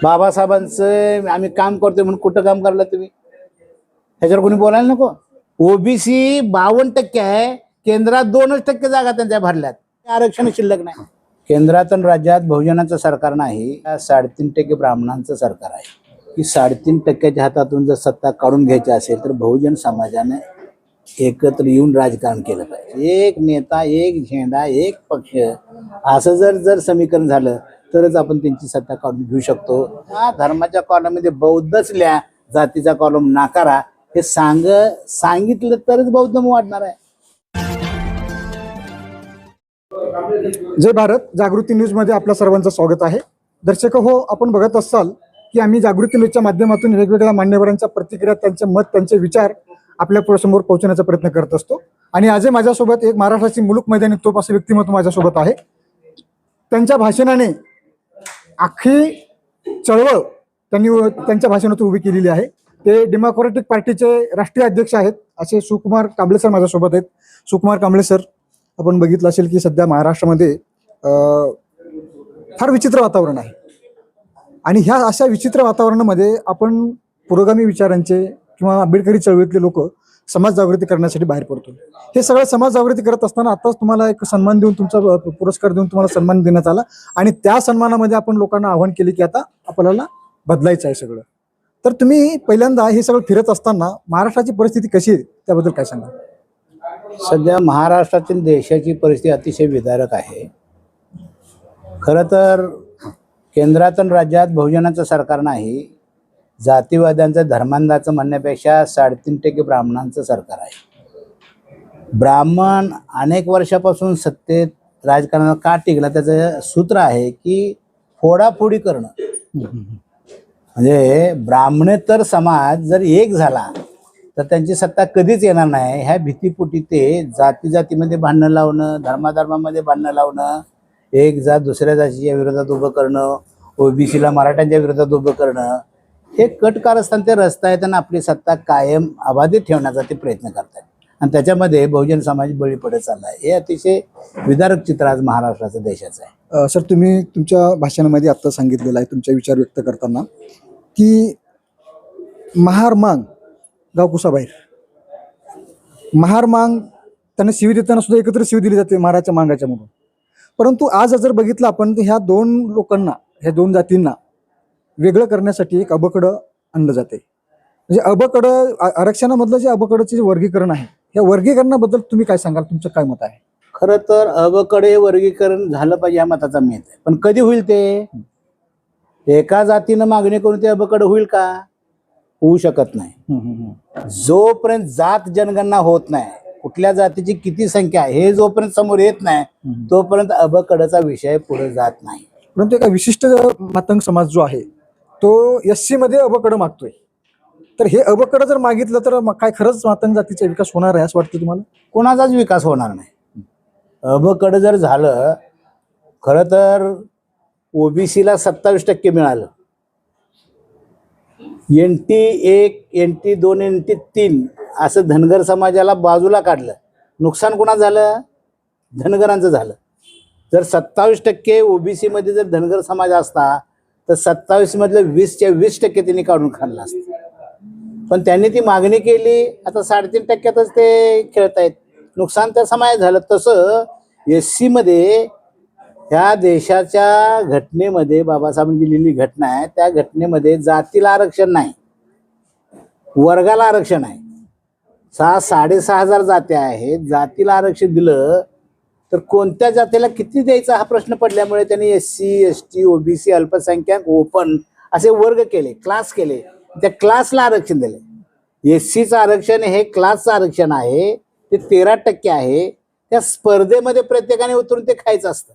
बाबासाहेबांचं आम्ही काम करतोय म्हणून कुठं काम करलं तुम्ही? ह्याच्यावर कोणी बोलायला नको. ओबीसी बावन्न टक्के आहे केंद्रात दोनच टक्के जागा त्यांच्या भरल्यात. आरक्षण शिल्लक नाही. केंद्रात आणि राज्यात बहुजनाचं सरकार नाही साडेतीन टक्के ब्राह्मणांचं सरकार आहे. की साडेतीन टक्क्याच्या हातातून जर सत्ता काढून घ्यायची असेल तर बहुजन समाजाने एकत्र येऊन राजकारण केलं पाहिजे. एक नेता एक झेंडा एक पक्ष असं जर जर समीकरण झालं तरच आपण त्यांची सत्ता काढून घेऊ शकतो. हा धर्माच्या कॉलममध्ये बौद्धच जातीचा कॉलम नाकारा. हे सांग सांगितलं तरच बौद्ध वाढणार आहे. जय भारत. जागृती न्यूजमध्ये आपल्या सर्वांचं स्वागत आहे. दर्शक हो आपण बघत असाल की आम्ही जागृती न्यूजच्या माध्यमातून वेगवेगळ्या मान्यवरांच्या प्रतिक्रिया त्यांचे मत त्यांचे विचार आपल्यासमोर पोहोचवण्याचा प्रयत्न करत असतो. आणि आजही माझ्यासोबत एक महाराष्ट्राची मुलूक मैदानी तोप असं व्यक्तिमत्व माझ्यासोबत आहे. त्यांच्या भाषणाने अख्खी चळवळ त्यांनी व- त्यांच्या भाषणातून उभी केलेली आहे. ते डेमोक्रॅटिक पार्टीचे राष्ट्रीय अध्यक्ष आहेत असे सुकुमार कांबळे सर माझ्यासोबत आहेत. सुकुमार कांबळे सर आपण बघितलं असेल की सध्या महाराष्ट्रामध्ये फार विचित्र वातावरण आहे. आणि ह्या अशा विचित्र वातावरणामध्ये आपण पुरोगामी विचारांचे किंवा आंबेडकरी चळवळीतले लोक समाज जागृती करण्यासाठी बाहेर पडतो हे सगळं समाज जागृती करत असताना आताच तुम्हाला एक सन्मान देऊन तुमचा पुरस्कार देऊन तुम्हाला सन्मान देण्यात आला. आणि त्या सन्मानामध्ये आपण लोकांना आवाहन केले की आता आपल्याला बदलायचं आहे सगळं. तर तुम्ही पहिल्यांदा हे सगळं फिरत असताना महाराष्ट्राची परिस्थिती कशी आहे? त्याबद्दल काय सांगा सध्या महाराष्ट्रातील देशाची परिस्थिती अतिशय विदारक आहे. खरं तर केंद्रात आणि राज्यात बहुजनाचं सरकार नाही जातीवाद्यांचं धर्मांधाचं म्हणण्यापेक्षा साडेतीन टक्के ब्राह्मणांचं सरकार आहे. ब्राह्मण अनेक वर्षापासून सत्तेत राजकारणात का टिकला? त्याचं सूत्र आहे की फोडाफोडी करणं. म्हणजे ब्राह्मणेतर समाज जर एक झाला तर त्यांची सत्ता कधीच येणार नाही. ह्या भीतीपोटी ते जाती जातीमध्ये भांडणं लावणं धर्माधर्मामध्ये भांडणं लावणं एक जात दुसऱ्या जातीच्या विरोधात उभं करणं ओबीसीला मराठ्यांच्या विरोधात उभं करणं हे कट कारस्थान ते रस्ता आहेत आणि आपली सत्ता कायम अबाधित ठेवण्याचा ते प्रयत्न करतात आणि त्याच्यामध्ये बहुजन समाज बळी पडत चालला आहे हे अतिशय विदारक चित्र आज महाराष्ट्राचं देशाचं आहे. सर तुम्ही तुमच्या भाषणामध्ये आत्ता सांगितलेलं आहे तुमचे विचार व्यक्त करताना की महार मांग गावकुसाबाहेर महार मांग त्यांना शिवी देताना सुद्धा एकत्र शिवी दिली जाते महाराजच्या मांगाच्या म्हणून. परंतु आज जर बघितलं आपण तर ह्या दोन लोकांना ह्या दोन जातींना वेगळं करण्यासाठी एक अबकडं आणलं जाते म्हणजे अबकडं आरक्षणामधलं जे अबकडचं जे वर्गीकरण आहे या वर्गीकरणाबद्दल तुम्ही काय सांगाल? तुमचं काय मत आहे? खरं तर अबकडे वर्गीकरण झालं पाहिजे या मताचा मी आहे पण कधी होईल ते? एका जातीनं मागणी करून ते अबकड होईल का? होऊ शकत नाही. जोपर्यंत जात जनगणना होत नाही कुठल्या जातीची किती संख्या आहे हे जोपर्यंत समोर येत नाही तोपर्यंत अबकडचा विषय पुढे जात नाही. परंतु एका विशिष्ट मातंग समाज जो आहे तो एस सीमध्ये अबकडं मागतोय. तर हे अबकडं जर मागितलं तर मग काय खरंच मातंग जातीचा विकास होणार आहे असं वाटतं तुम्हाला? कोणाचाच विकास होणार नाही. अबकड जर झालं खरं तर ओबीसीला सत्तावीस टक्के मिळालं. एन टी एक एन टी दोन एन टी तीन असं धनगर समाजाला बाजूला काढलं. नुकसान कुणा झालं? धनगरांचं झालं. जर सत्तावीस टक्के ओबीसीमध्ये जर धनगर समाज असता तर सत्तावीस मधलं वीसच्या वीस टक्के त्यांनी काढून खाल्लं असतं. पण त्यांनी ती मागणी केली आता साडेतीन टक्क्यातच ते खेळत आहेत. नुकसान त्या समाय झालं. तसं एस सी मध्ये ह्या देशाच्या घटनेमध्ये बाबासाहेबांनी लिहिलेली घटना आहे त्या घटनेमध्ये जातीला आरक्षण नाही वर्गाला आरक्षण आहे. सहा साडेसहा हजार जात्या आहेत. जातीला आरक्षण दिलं तर कोणत्या जातीला किती द्यायचा हा प्रश्न पडल्यामुळे त्यांनी S C S T OBC अल्पसंख्याक ओपन असे वर्ग केले क्लास केले. त्या क्लासला आरक्षण दिले. एस सीचं आरक्षण हे क्लासचं आरक्षण आहे. ते तेरा टक्के आहे. त्या स्पर्धेमध्ये प्रत्येकाने उतरून ते खायचं असतं.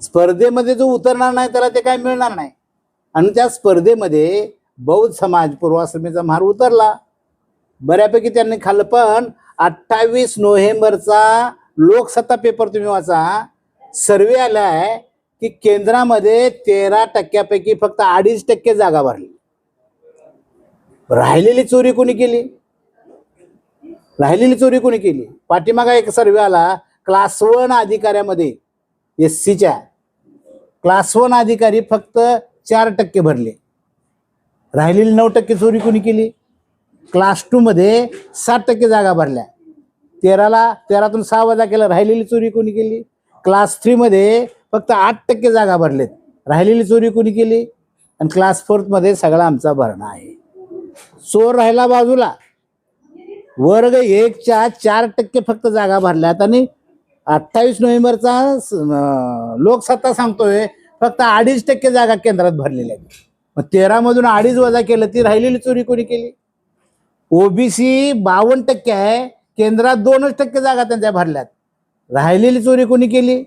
स्पर्धेमध्ये जो उतरणार नाही त्याला ते काय मिळणार नाही. आणि त्या स्पर्धेमध्ये बौद्ध समाज पूर्वाश्रमीचा महार उतरला. बऱ्यापैकी त्यांनी खाल्लं. पण अठ्ठावीस नोव्हेंबरचा लोकसत्ता पेपर तुम्ही वाचा सर्वे आलाय की केंद्रामध्ये तेरा टक्क्यापैकी फक्त अडीच टक्के जागा भरली. राहिलेली चोरी कोणी केली? राहिलेली चोरी कोणी केली? पाठीमागा एक सर्वे आला क्लास वन अधिकाऱ्यामध्ये एस सीच्या क्लास वन अधिकारी फक्त चार टक्के भरले. राहिलेली नऊ टक्के चोरी कोणी केली? क्लास टूमध्ये सात टक्के जागा भरल्या. तेराला तेरातून सहा वजा केलं राहिलेली चोरी कोणी केली? क्लास थ्रीमध्ये फक्त आठ टक्के जागा भरलेत. राहिलेली चोरी कोणी केली? आणि क्लास फोर्थमध्ये सगळा आमचा भरणा आहे. चोर राहिला बाजूला. वर्ग एकच्या चार टक्के फक्त जागा भरल्यात आणि अठ्ठावीस नोव्हेंबरचा लोकसत्ता सांगतोय फक्त अडीच टक्के जागा केंद्रात भरलेल्या आहेत. मग तेरामधून अडीच वजा केलं ती राहिलेली चोरी कोणी केली? ओबीसी बावन्न टक्के आहे. केंद्रात दोनच टक्के जागा त्यांच्या भरल्यात. राहिलेली चोरी कोणी केली?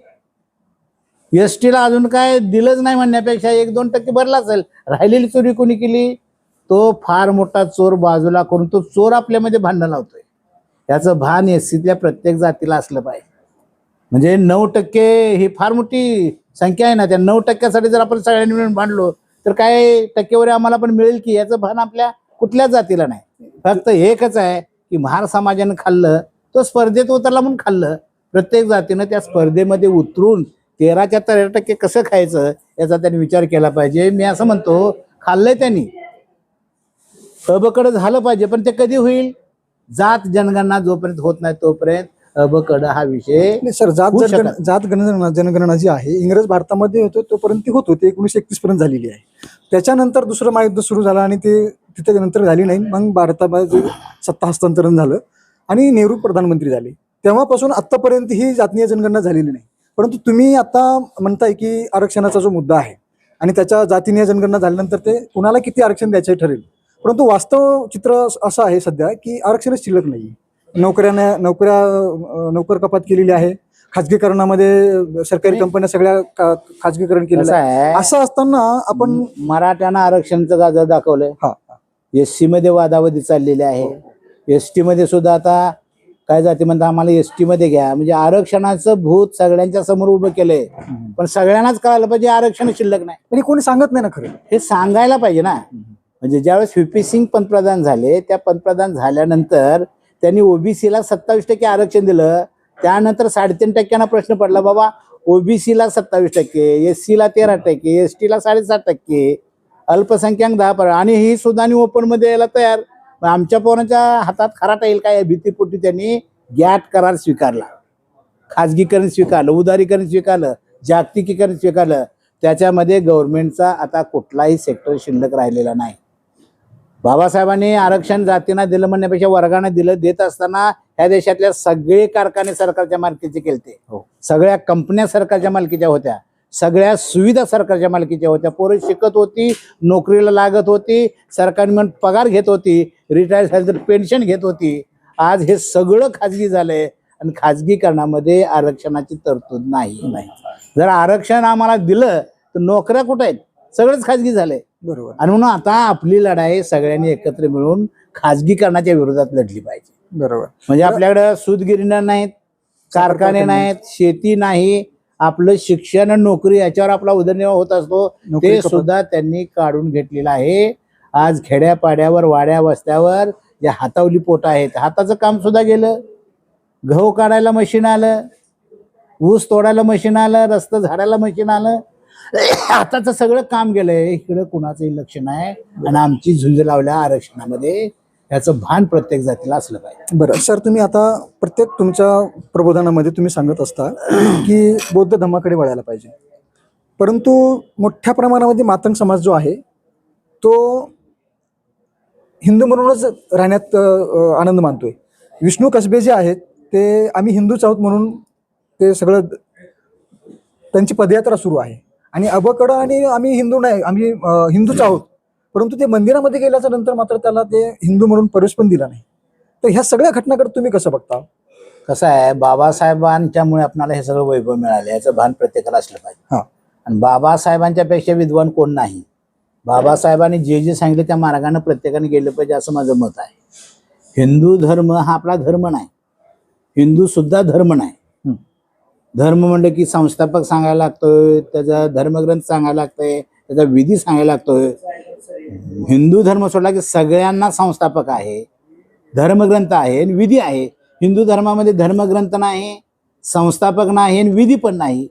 एस टीला अजून काय दिलंच नाही म्हणण्यापेक्षा एक दोन टक्के भरला असेल. राहिलेली चोरी कोणी केली? तो फार मोठा चोर बाजूला करून तो चोर आपल्यामध्ये भांडण लावतोय. याचं भान एस सीतल्या प्रत्येक जातीला असलं पाहिजे. म्हणजे नऊ टक्के ही फार मोठी संख्या आहे ना त्या नऊ टक्क्यासाठी जर आपण सगळ्यांनी मिळून भांडलो तर काय टक्केवारी आम्हाला पण मिळेल की याचं भान आपल्या कुठल्याच जातीला नाही. फक्त एकच आहे की महार समाजानं खाल्लं तो स्पर्धेत उतरला म्हणून खाल्लं. प्रत्येक जातीनं त्या स्पर्धेमध्ये उतरून तेराच्या तेरा टक्के कसं खायचं याचा त्यांनी विचार केला पाहिजे. मी असं म्हणतो खाल्लंय त्यांनी. अबकडं झालं पाहिजे पण ते कधी होईल? जात जनगणना जोपर्यंत होत नाही तोपर्यंत. अबकड हा विषय नाही सर जात होऊ. जात गणना जनगणना जी आहे इंग्रज भारतामध्ये होतो तोपर्यंत ती होत होती एकोणीशे एकतीस पर्यंत झालेली आहे. त्याच्यानंतर दुसरं महायुद्ध सुरू झालं आणि ते तिथे नंतर झाली नाही. मग भारतामध्ये सत्ता हस्तांतरण झालं आणि नेहरू प्रधानमंत्री झाले. तेव्हापासून आतापर्यंत ही जातीय जनगणना झालेली नाही. परंतु तुम्ही आता म्हणताय की आरक्षणाचा जो मुद्दा आहे आणि त्याच्या जातीय जनगणना झाल्यानंतर ते कुणाला किती आरक्षण द्यायचं ठरेल? परंतु वास्तव चित्र असं आहे सध्या की आरक्षणच शिल्लक नाही नोकऱ्याने नोकऱ्या अं, नोकर कपात केलेली आहे. खाजगीकरणामध्ये सरकारी. कंपन्या सगळ्या का- खाजगीकरण केलेलं कसं आहे? आहे असं असताना आपण मराठ्यानं आरक्षणचं गाजर दाखवलंय हा. एस सी मध्ये वादावादी चाललेली आहे. एस टी मध्ये सुद्धा आता काय जाते म्हणतात आम्हाला एस टी मध्ये घ्या. म्हणजे आरक्षणाचं भूत सगळ्यांच्या समोर उभं केलंय. पण सगळ्यांनाच कळायला पाहिजे आरक्षण शिल्लक नाही. हे कोणी सांगत नाही ना खरं. हे सांगायला पाहिजे ना. म्हणजे ज्यावेळेस व्ही पी सिंग पंतप्रधान झाले त्या पंतप्रधान झाल्यानंतर त्यांनी ओबीसीला सत्तावीस टक्के आरक्षण दिलं. त्यानंतर साडेतीन टक्क्यांना प्रश्न पडला बाबा ओबीसीला सत्तावीस टक्के एस सीला तेरा टक्के एस टीला साडेसात टक्के अल्पसंख्याक दहा पर आणि ही सुद्धा ओपनमध्ये यायला तयार. आमच्या पोरांच्या हातात खराटा येईल काय? भीतीपोटी त्यांनी गॅट करार स्वीकारला. खाजगीकरण स्वीकारलं उदारीकरण स्वीकारलं जागतिकीकरण स्वीकारलं. त्याच्यामध्ये गव्हर्नमेंटचा आता कुठलाही सेक्टर शिल्लक राहिलेला नाही. बाबासाहेबांनी आरक्षण जातींना दिलं म्हणण्यापेक्षा वर्गाने दिलं देत असताना ह्या देशातल्या सगळे कारखाने सरकारच्या मालकीचे केलते. सगळ्या कंपन्या सरकारच्या मालकीच्या होत्या. सगळ्या सुविधा सरकारच्या मालकीच्या होत्या. पोरं शिकत होती नोकरीला लागत होती सरकारने म्हणून पगार घेत होती रिटायर झाली तर पेन्शन घेत होती. आज हे सगळं खाजगी झालंय आणि खाजगीकरणामध्ये आरक्षणाची तरतूद नाही. नाही. जर आरक्षण आम्हाला दिलं तर नोकऱ्या कुठं आहेत? सगळंच खाजगी झालंय. बरोबर. आणि म्हणून आता आपली लढाई सगळ्यांनी एकत्र मिळून खाजगीकरणाच्या विरोधात लढली पाहिजे. बरोबर. म्हणजे आपल्याकडे सूतगिरण्या नाहीत कारखाने नाहीत शेती नाही आपलं शिक्षण आणि नोकरी याच्यावर आपला उदरनिर्वाह होत असतो. ते. सुद्धा त्यांनी काढून घेतलेलं आहे. आज खेड्यापाड्यावर वाड्या वस्त्यावर जे हातावली पोट आहेत. हाताचं काम सुद्धा गेलं. गहू काढायला मशीन आलं. ऊस तोडायला मशीन आलं. रस्तं झाडायला मशीन आलं. आताचं सगळं काम गेलंय. इकडं कुणाचंही लक्ष नाही. आणि आमची झुंज लावल्या आरक्षणामध्ये. याचं भान प्रत्येक जातीला असलं पाहिजे. बरं. सर तुम्ही आता प्रत्येक तुमच्या प्रबोधनामध्ये तुम्ही सांगत असता की बौद्ध धर्माकडे वळायला पाहिजे. परंतु मोठ्या प्रमाणामध्ये मातंग समाज जो आहे तो हिंदू म्हणूनच राहण्यात अ, आनंद मानतोय. विष्णू कसबे जे आहेत ते आम्ही हिंदूच आहोत म्हणून ते सगळं त्यांची पदयात्रा सुरू आहे. आणि अबकडं आणि आम्ही हिंदू नाही आम्ही हिंदूच आहोत. परंतु ते मंदिरामध्ये गेल्याच्यानंतर मात्र त्याला ते हिंदू म्हणून प्रवेश पण दिला नाही. तर ह्या सगळ्या घटनाकडे तुम्ही कसं बघता? कसं आहे बाबासाहेबांच्यामुळे आपल्याला हे सगळं वैभव मिळालं याचं भान प्रत्येकाला असलं पाहिजे. हा. आणि बाबासाहेबांच्या पेक्षा विद्वान कोण नाही? बाबासाहेबांनी जे जे सांगितलं त्या मार्गाने प्रत्येकाने गेलं पाहिजे असं माझं मत आहे. हिंदू धर्म हा आपला धर्म नाही. हिंदू सुद्धा धर्म नाही. धर्म म्हणलं की संस्थापक सांगायला लागतोय त्याचा धर्मग्रंथ सांगायला लागतोय त्याचा विधी सांगायला लागतोय. हिंदू धर्म सोडला की सगळ्यांना संस्थापक आहे धर्मग्रंथ आहे आणि विधी आहे. हिंदू धर्मामध्ये धर्मग्रंथ नाही संस्थापक नाही आणि विधी पण नाही.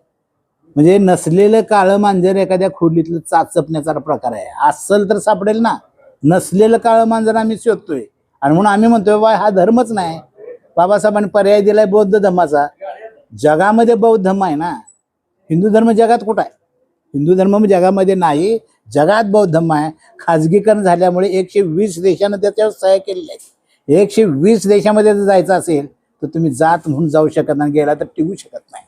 म्हणजे नसलेलं काळं मांजर एखाद्या खोलीतलं चाचपण्याचा प्रकार आहे. असल तर सापडेल ना. नसलेलं काळं मांजर आम्ही शोधतोय. आणि म्हणून आम्ही म्हणतोय बा हा धर्मच नाही. बाबासाहेबांनी पर्याय दिलाय बौद्ध धर्माचा. जगामध्ये बौद्ध धर्म आहे ना? हिंदू धर्म जगात कुठं आहे? हिंदू धर्म जगामध्ये नाही जगात बौद्ध धर्म आहे. खाजगीकरण झाल्यामुळे एकशे वीस देशानं त्याच्यावर सह्या केलेल्या आहेत. एकशे वीस देशामध्ये जर जायचं असेल तर तुम्ही जात म्हणून जाऊ शकत नाही गेला तर टिकू शकत नाही.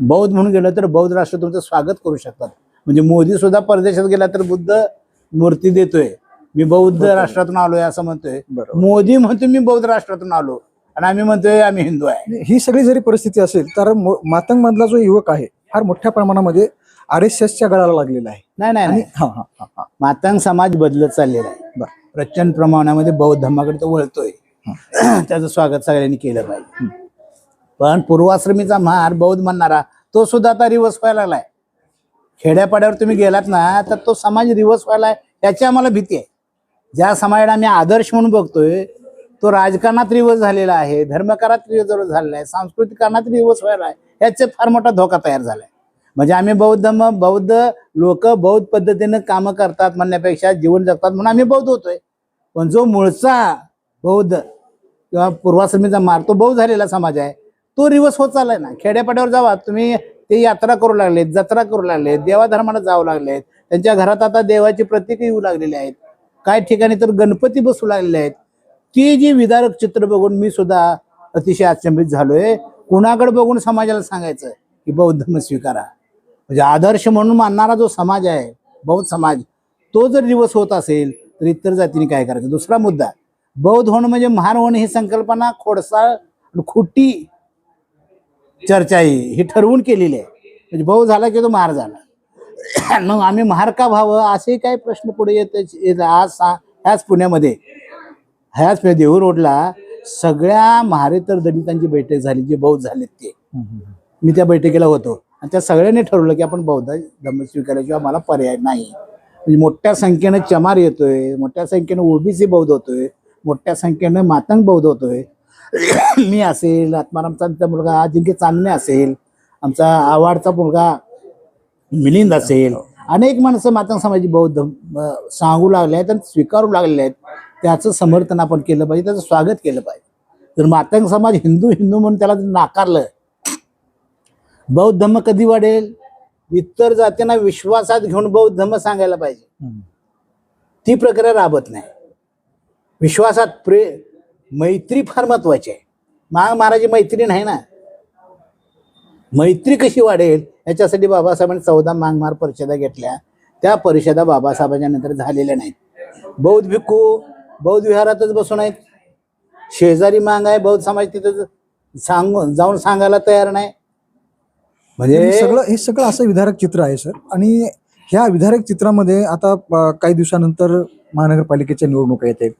बौद्ध म्हणून गेलं तर बौद्ध राष्ट्र तुमचं स्वागत करू शकतात. म्हणजे मोदी सुद्धा परदेशात गेला तर बुद्ध मूर्ती देतोय. मी बौद्ध राष्ट्रातून आलोय असं म्हणतोय. मोदी म्हणतो मी बौद्ध राष्ट्रातून आलो. आणि आम्ही म्हणतोय आम्ही हिंदू आहे. ही सगळी जरी परिस्थिती असेल तर मातंग मधला जो युवक आहे फार मोठ्या प्रमाणामध्ये आर एस एसच्या गळाला लागलेला आहे. नाही नाही आणि मातांग समाज बदलत चाललेला आहे. प्रचंड प्रमाणामध्ये बौद्ध धर्माकडे तो वळतोय. त्याचं स्वागत सगळ्यांनी केलं पाहिजे. पण पूर्वाश्रमीचा महार बौद्ध म्हणणारा तो सुद्धा आता रिवर्स व्हायला लागलाय. खेड्यापाड्यावर तुम्ही गेलात ना तर तो समाज रिवर्स व्हायला याची आम्हाला भीती आहे. ज्या समाजाला आम्ही आदर्श म्हणून बघतोय तो राजकारणात रिवर्स झालेला आहे धर्मकारात रिवर्स झालेला आहे सांस्कृतिकरणात रिवर्स व्हायला आहे याचे फार मोठा धोका तयार झालाय. म्हणजे आम्ही बौद्ध बौद्ध लोक बौद्ध पद्धतीनं कामं करतात म्हणण्यापेक्षा जीवन जगतात म्हणून आम्ही बौद्ध होतोय. पण जो मूळचा बौद्ध किंवा पूर्वाश्रमीचा मार्ग तो बौद्ध झालेला समाज आहे तो रिवर्स होत चाललाय ना. खेड्यापाड्यावर जावा तुम्ही ते यात्रा करू लागलेत जत्रा करू लागलेत देवाधर्माला जाऊ लागलेत त्यांच्या घरात आता देवाची प्रतीक येऊ लागलेली आहेत. काही ठिकाणी तर गणपती बसू लागलेले आहेत. ती जी विदारक चित्र बघून मी सुद्धा अतिशय अचंबित झालोय. कुणाकडे बघून समाजाला सांगायचं की बौद्ध धर्म स्वीकारा. म्हणजे आदर्श म्हणून मानणारा जो समाज आहे बौद्ध समाज तो जर दिवस होत असेल तर इतर जातीने काय करायचं? दुसरा मुद्दा बौद्ध होणं म्हणजे महार होणं ही संकल्पना खोडसाळ आणि खोटी चर्चा आहे. ही ठरवून केलेली आहे. म्हणजे भाऊ झाला की तो महार झाला. मग आम्ही महार का व्हावं? असे काही प्रश्न पुढे येत येत आज सा- ह्याच पुण्यामध्ये ह्याच देहू रोडला सगळ्या महारेतर दलितांची बैठक झाली जे बौद्ध झालेत ते. मी त्या बैठकीला होतो. आणि त्या सगळ्यांनी ठरवलं की आपण बौद्ध धर्म स्वीकारायशिवाय मला पर्याय नाही. म्हणजे मोठ्या संख्येनं चमार येतोय मोठ्या संख्येनं ओबीसी बौद्ध होतोय मोठ्या संख्येनं मातंग बौद्ध होतोय. मी असेल आत्मारामचा आमचा मुलगा अजिंक्य चांदणे असेल आमचा आवाडचा मुलगा मिलिंद असेल. अनेक माणसं मातंग समाजाची बौद्ध सांगू लागले आहेत आणि स्वीकारू लागलेले आहेत. त्याचं समर्थन आपण केलं पाहिजे त्याचं स्वागत केलं पाहिजे. तर मातंग समाज हिंदू हिंदू म्हणून त्याला नाकारलं बौद्ध धर्म कधी वाढेल? इतर जातींना विश्वासात घेऊन बौद्ध धर्म सांगायला पाहिजे. ती प्रक्रिया राबत नाही. विश्वासात प्रे मैत्री फार महत्वाची आहे. माग महाराजी मैत्री नाही ना? मैत्री कशी वाढेल? याच्यासाठी बाबासाहेबांनी चौदा मागमार परिषदा घेतल्या. त्या परिषदा बाबासाहेबांच्या नंतर झालेल्या नाहीत. बौद्ध भिक्खू बौद्ध विहारातच बसून आहेत. शेजारी मांग आहे बौद्ध समाज तिथं सांगून जाऊन सांगायला तयार नाही. म्हणजे सगळं हे सगळं असं विधारक चित्र आहे सर. आणि ह्या विधारक चित्रामध्ये आता काही दिवसानंतर महानगरपालिकेच्या निवडणुका येत आहेत.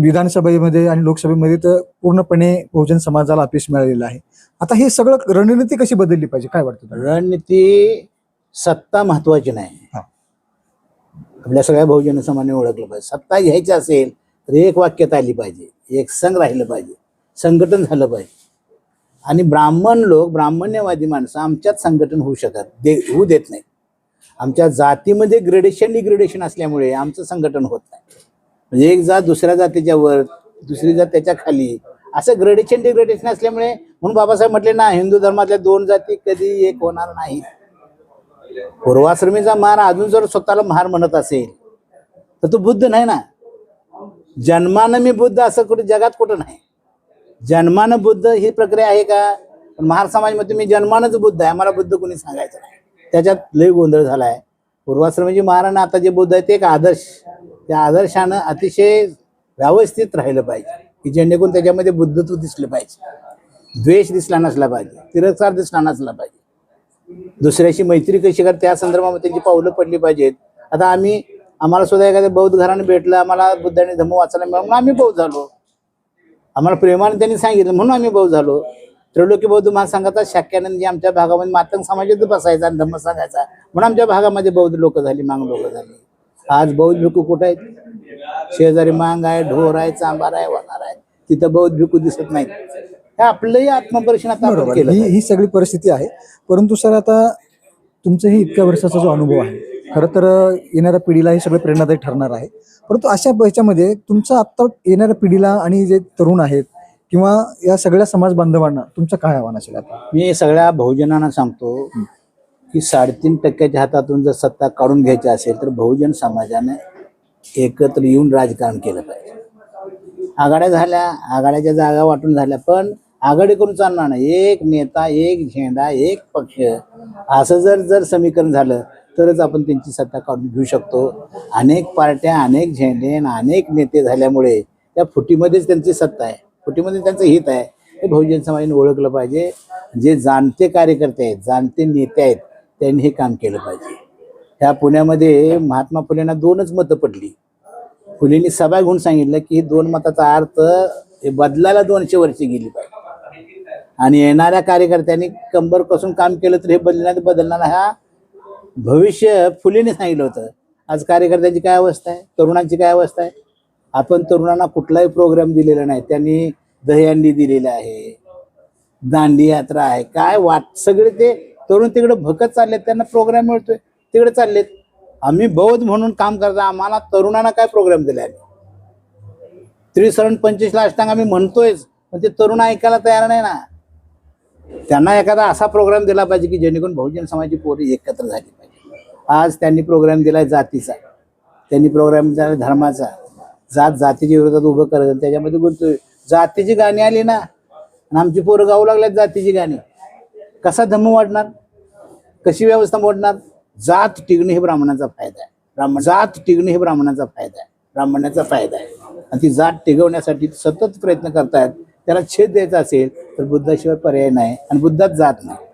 विधानसभेमध्ये आणि लोकसभेमध्ये तर पूर्णपणे बहुजन समाजाला अपयश मिळालेलं आहे. आता हे सगळं रणनीती कशी बदलली पाहिजे? काय वाटतं? रणनीती सत्ता महत्वाची नाही. आपल्या सगळ्या बहुजन समाजाने ओळखलं पाहिजे. सत्ता घ्यायची असेल तर एक वाक्यात आली पाहिजे एक संघ राहिलं पाहिजे संघटन झालं पाहिजे. आणि ब्राह्मण लोक ब्राह्मण्यवादी माणसं आमच्यात संघटन होऊ शकत दे होऊ देत नाही आमच्या जातीमध्ये ग्रेडेशन डिग्रेडेशन असल्यामुळे आमचं संघटन होत नाही. म्हणजे एक जात दुसऱ्या जातीच्या वर दुसरी जात त्याच्याखाली असं ग्रेडेशन डिग्रेडेशन असल्यामुळे म्हणून बाबासाहेब म्हटले ना हिंदू धर्मातल्या दोन जाती कधी एक होणार नाही. पूर्वाश्रमीचा महार अजून जर स्वतःला महार म्हणत असेल तर तो बुद्ध नाही ना? जन्मानं मी बुद्ध असं कुठे जगात कुठं नाही. जन्मानं बुद्ध ही प्रक्रिया आहे का? पण महार समाजमध्ये मी जन्मानच बुद्ध आहे मला बुद्ध कोणी सांगायचं नाही. त्याच्यात लय गोंधळ झाला आहे पूर्वाश्रमीजी महाराणा आता जे बुद्ध आहे ते एक आदर्श. त्या आदर्शानं अतिशय व्यवस्थित राहिलं पाहिजे की जेणेकरून त्याच्यामध्ये बुद्धत्व दिसलं पाहिजे. द्वेष दिसला नसला पाहिजे तिरस्कार दिसला नसला पाहिजे. दुसऱ्याशी मैत्री कशी कर त्या संदर्भामध्ये त्यांची पावलं पडली पाहिजेत. आता आम्ही आम्हाला सुद्धा एखाद्या बौद्ध घराने भेटलं आम्हाला बुद्धाने धर्म वाचायला मिळाला म्हणून आम्ही बौद्ध झालो. आम्हाला प्रेमाने त्यांनी सांगितलं म्हणून आम्ही बौद्ध झालो. त्रिलोकी बौद्ध महासंघाचा शाक्यानंद जे आमच्या भागामध्ये मातंग समाजात बसायचा आणि धम्म सांगायचा. म्हणून आमच्या भागामध्ये बौद्ध लोक झाली मांग लोक झाली. आज बौद्ध भिक्खू कुठं आहेत? शेजारी मांग आहे ढोर आहे चांबार आहे वनार आहे. तिथं बौद्ध भिक्खू दिसत नाहीत. हे आपलंही आत्मपरीक्षण आता केलं ही. ही सगळी परिस्थिती आहे. परंतु सर आता तुमचंही इतक्या वर्षाचा जो अनुभव आहे खरं तर येणाऱ्या पिढीला हे सगळं प्रेरणादायी ठरणार आहे. परंतु अशा ह्याच्यामध्ये तुमचं आत्ता येणाऱ्या पिढीला आणि जे तरुण आहेत किंवा या सगळ्या समाज बांधवांना तुमचं काय आव्हान असेल आता? मी सगळ्या बहुजनांना सांगतो की साडेतीन टक्क्याच्या हातातून जर सत्ता काढून घ्यायची असेल तर बहुजन समाजाने एकत्र येऊन राजकारण केलं पाहिजे. आघाड्या झाल्या आघाड्याच्या जागा वाटून झाल्या पण आघाडी करून चालणार नाही. एक नेता एक झेंडा एक पक्ष. असं जर जर समीकरण झालं तरच आपण त्यांची सत्ता काढून घेऊ शकतो. अनेक पार्ट्या अनेक झेंडे अनेक नेते झाल्यामुळे त्या फुटीमध्येच त्यांची सत्ता आहे. फुटीमध्ये त्यांचं हित आहे. हे बहुजन समाजाने ओळखलं पाहिजे. जे जाणते कार्यकर्ते आहेत जाणते नेते आहेत त्यांनी हे काम केलं पाहिजे. ह्या पुण्यामध्ये महात्मा फुलेंना दोनच मतं पडली. फुलेंनी सभा घेऊन सांगितलं की ही दोन मताचा अर्थ हे बदलायला दोनशे वर्षे गेली पाहिजे. आणि येणाऱ्या कार्यकर्त्यांनी कंबर कसून काम केलं तर हे बदलणार बदलणार हा भविष्य फुलेने सांगितलं होतं. आज कार्यकर्त्यांची काय अवस्था आहे? तरुणांची काय अवस्था आहे? आपण तरुणांना कुठलाही प्रोग्राम दिलेला नाही. त्यांनी दहीहंडी दिलेली आहे. दांडी यात्रा आहे. काय वाट? सगळे ते तरुण तिकडे भकत चाललेत. त्यांना प्रोग्राम मिळतोय. तिकडे चाललेत. आम्ही बौद्ध म्हणून काम करता. आम्हाला तरुणांना काय प्रोग्राम दिला आहे त्रिसरण पंचवीसला अष्टांग आम्ही म्हणतोयच. पण ते तरुण ऐकायला तयार नाही ना. त्यांना एखादा असा प्रोग्राम दिला पाहिजे की जेणेकरून बहुजन समाजाची पोरी एकत्र झाली. आज त्यांनी प्रोग्राम दिला जातीचा. त्यांनी प्रोग्राम दिला धर्माचा. जात जातीच्या विरोधात उभं करत त्याच्यामध्ये गुंततोय जातीची गाणी आली ना. आणि आमची पोरं गाऊ लागल्यात जातीची गाणी. कसा धम्म वाढणार कशी व्यवस्था मोडणार? जात टिकणे हे ब्राह्मणाचा फायदा आहे. ब्राह्मण जात टिकणे हे ब्राह्मणाचा फायदा आहे. ब्राह्मणाचा फायदा आहे. आणि ती जात टिकवण्यासाठी सतत प्रयत्न करतायत. त्याला छेद द्यायचा असेल तर बुद्धाशिवाय पर्याय नाही. आणि बुद्धात जात नाही.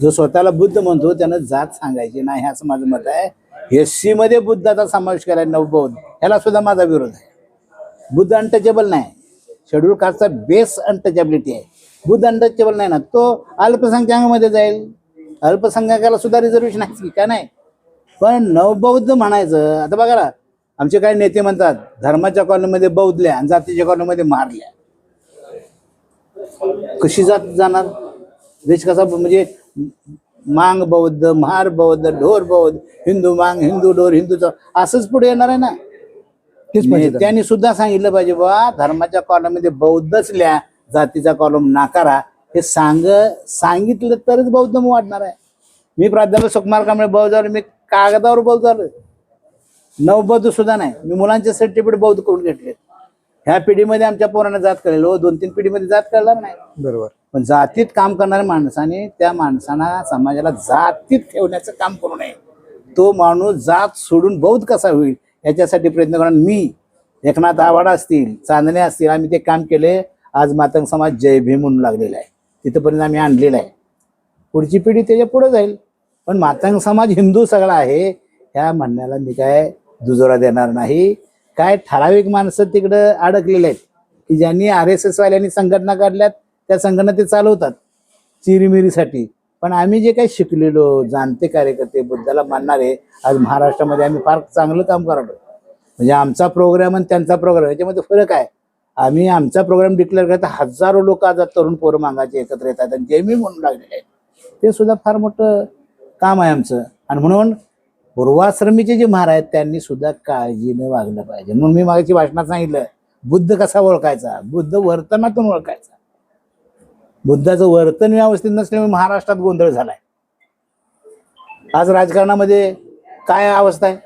जो स्वतःला बुद्ध म्हणतो त्यानं जात सांगायची नाही असं माझं मत आहे. एस सी मध्ये बुद्धाचा समावेश करायला नवबौद्ध. ह्याला सुद्धा माझा विरोध आहे. बुद्ध अनटचेबल नाही. शेड्यूल कास्टचा बेस अनटचेबिलिटी आहे. बुद्ध अनटचेबल नाही ना तो अल्पसंख्याकामध्ये जाईल. अल्पसंख्याकाला सुद्धा रिझर्वेशन आहे की का नाही? पण नवबौद्ध म्हणायचं आता बघा ना आमचे काही नेते म्हणतात धर्माच्या कॉलनीमध्ये बौद्धल्या आणि जातीच्या कॉलनीमध्ये मारल्या. कशी जात जाणार? देश कसा म्हणजे मांग बौद्ध महार बौद्ध ढोर बौद्ध हिंदू मांग हिंदू ढोर हिंदूचा असंच पुढे येणार आहे ना? त्यांनी सुद्धा सांगितलं पाहिजे बा धर्माच्या कॉलममध्ये बौद्धच लिहा जातीचा कॉलम नाकारा. हे सांग सांगितलं तरच बौद्ध वाढणार आहे. मी प्राध्यापक सुकुमार कांबळे बौद्ध झालो मी कागदावर बौद्ध झालो. नवबौद्ध सुद्धा नाही. मी मुलांचे सर्टिफिकेट बौद्ध करून घेतले ह्या पिढीमध्ये आमच्या पोरांना जात कळेल. हो दोन तीन पिढीमध्ये जात कळणार नाही. बरोबर. पण जातीत काम करणाऱ्या माणसाने त्या माणसांना समाजाला जातीत ठेवण्याचं काम करू नये. तो माणूस जात सोडून बौद्ध कसा होईल याच्यासाठी प्रयत्न करणार. मी एकनाथ आवाडा असतील चांदणे असतील आम्ही ते काम केले. आज मातंग समाज जय भीम म्हणून लागलेला आहे. तिथपर्यंत आम्ही आणलेला आहे. पुढची पिढी त्याच्या पुढे जाईल. पण मातंग समाज हिंदू सगळा आहे. ह्या म्हणण्याला मी काय दुजोरा देणार नाही. काय ठराविक माणसं तिकडं अडकलेले आहेत की ज्यांनी आर एस एस वाल्यांनी संघटना काढल्यात त्या संघटना ते चालवतात चिरीमिरीसाठी. पण आम्ही जे काही शिकलेलो जाणते कार्यकर्ते बुद्धाला मानणारे आज महाराष्ट्रामध्ये आम्ही फार चांगलं काम करतो म्हणजे आमचा प्रोग्राम आणि त्यांचा प्रोग्राम याच्यामध्ये फरक आहे. आम्ही आमचा प्रोग्राम डिक्लेअर करता हजारो लोक आज तरुण पोरं मागाचे एकत्र येतात आणि जे मी म्हणून लागलेले आहेत ते सुद्धा फार मोठं काम आहे आमचं. आणि म्हणून पूर्वाश्रमीचे जे महाराज आहेत त्यांनी सुद्धा काळजीने वागलं पाहिजे. म्हणून मी मागाची भाषणात सांगितलं बुद्ध कसा ओळखायचा? बुद्ध वर्तनातून ओळखायचा. बुद्धाचं वर्तन व्यवस्थित नसल्यामुळे महाराष्ट्रात गोंधळ झालाय. आज राजकारणामध्ये काय अवस्था आहे?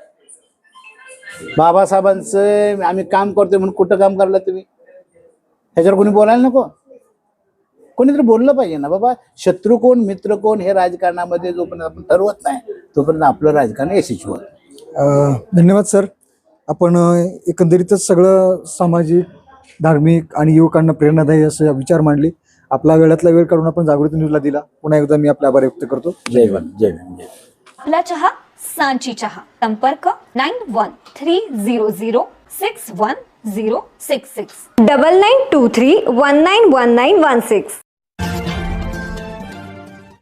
बाबासाहेबांचं आम्ही काम करतोय म्हणून कुठं काम करलं तुम्ही? ह्याच्यावर कोणी बोलायला नको? कोणीतरी बोललं पाहिजे ना बाबा शत्रू कोण मित्र कोण हे राजकारणामध्ये जोपर्यंत आपण ठरवत नाही तोपर्यंत आपलं राजकारण यशस्वी होत धन्यवाद सर. आपण एकंदरीतच सगळं सामाजिक धार्मिक आणि युवकांना प्रेरणादायी असं विचार मांडले. आपला वेळातला वेळ काढून आपण जागृती न्यूजला दिला. पुन्हा एकदा मी आपले आभार व्यक्त करतो. जय भीम जय भीम जय. आपला चहा सांची चहा. संपर्क nine one three zero zero six one zero six six. Double nine two three one nine one nine one six.